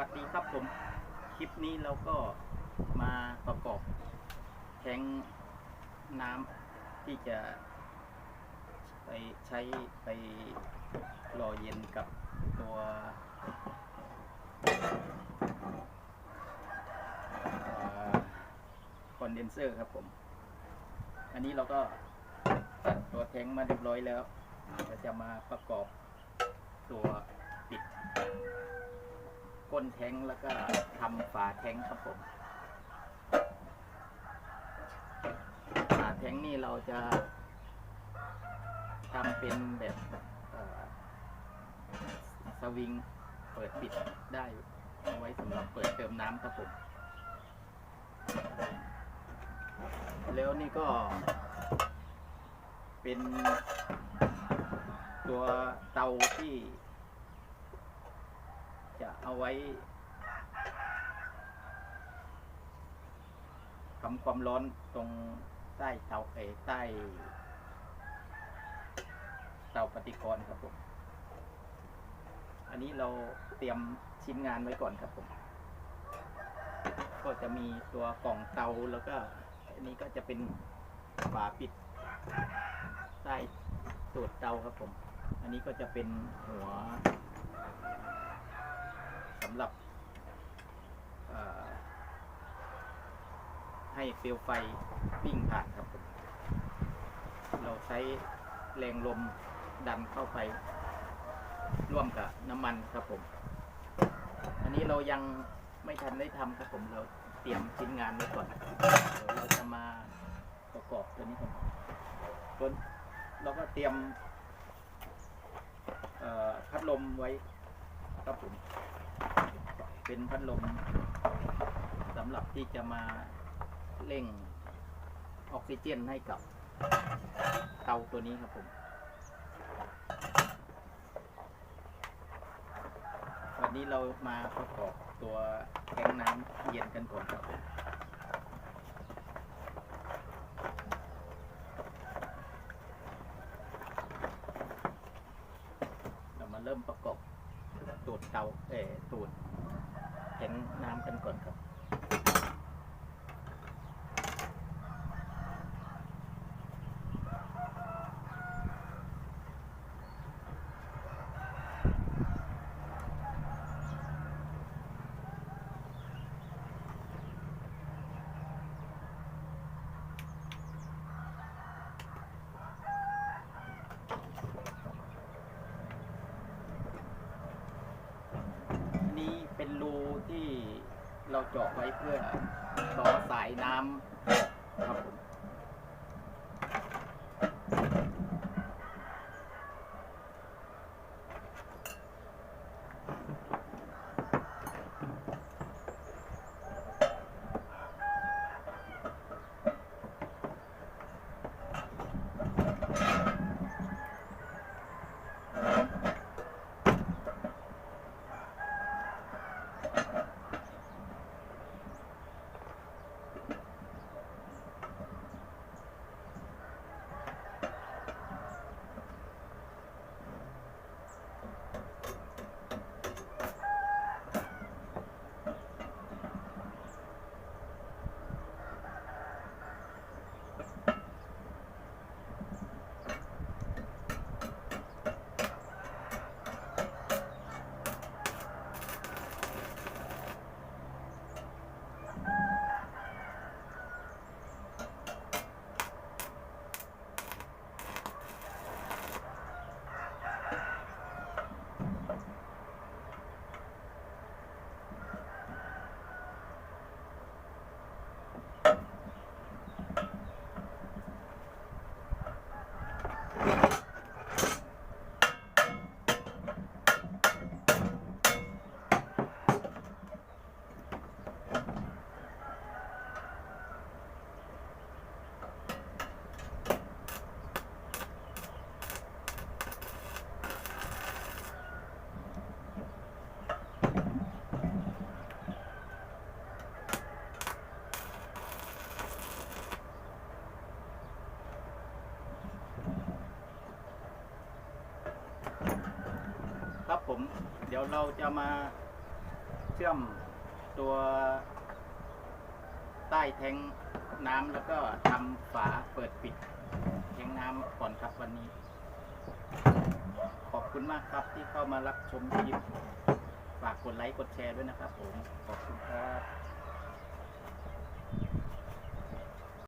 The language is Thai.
วัสดีครับผม คลิปนี้เราก็มาประกอบแทงน้ำที่จะไปใช้ไปรอเย็นกับตัวคอนเดนเซอร์ครับผม อันนี้เราก็ตัดตัวแทงมาเรียบร้อยแล้วเราจะมาประกอบตัวปิด ก้นแทงแล้วก็ทำฝาแทงครับผมฝาแทงนี่เราจะทำเป็นแบบสวิงเปิดปิดได้เอาไว้สำหรับเปิดเติมน้ำครับผม แล้วนี่ก็เป็นตัวเตาที่ จะเอาไว้ทำความร้อนตรงใต้เตาเอใต้เตาปฏิกรณ์ครับผม อันนี้เราเตรียมชิ้นงานไว้ก่อนครับผม ก็จะมีตัวกล่องเตาแล้วก็ อันนี้ก็จะเป็นฝาปิดใต้ตูดเตาครับผม อันนี้ก็จะเป็นหัว สำหรับให้เปลวไฟวิ่งผ่านครับผมเราใช้แรงลมดันเข้าไป ร่วมกับน้ำมันครับผม อันนี้เรายังไม่ทันได้ทำครับผมเราเตรียมชิ้นงานไว้ก่อนเราจะมาประกอบตัวนี้กันตัวเราก็เตรียมพัดลมไว้ครับผม เป็นพัดลมสำหรับที่จะมาเร่งออกซิเจนให้กับเตาตัวนี้ครับผม วันนี้เรามาประกอบตัวแทงน้ำเย็นกันก่อนครับผมเรามาเริ่มประกอบตูดเตาเอ่อตูด แทงน้ำกันก่อนครับ รูที่เราเจาะไว้เพื่อต่อสายน้ำครับผม ครับผม เดี๋ยวเราจะมาเชื่อมตัวใต้แทงน้ำแล้วก็ทำฝาเปิดปิดแทงน้ำก่อนครับวันนี้ ขอบคุณมากครับที่เข้ามารับชมคลิปฝากกดไลค์กดแชร์ด้วยนะครับผมขอบคุณครับ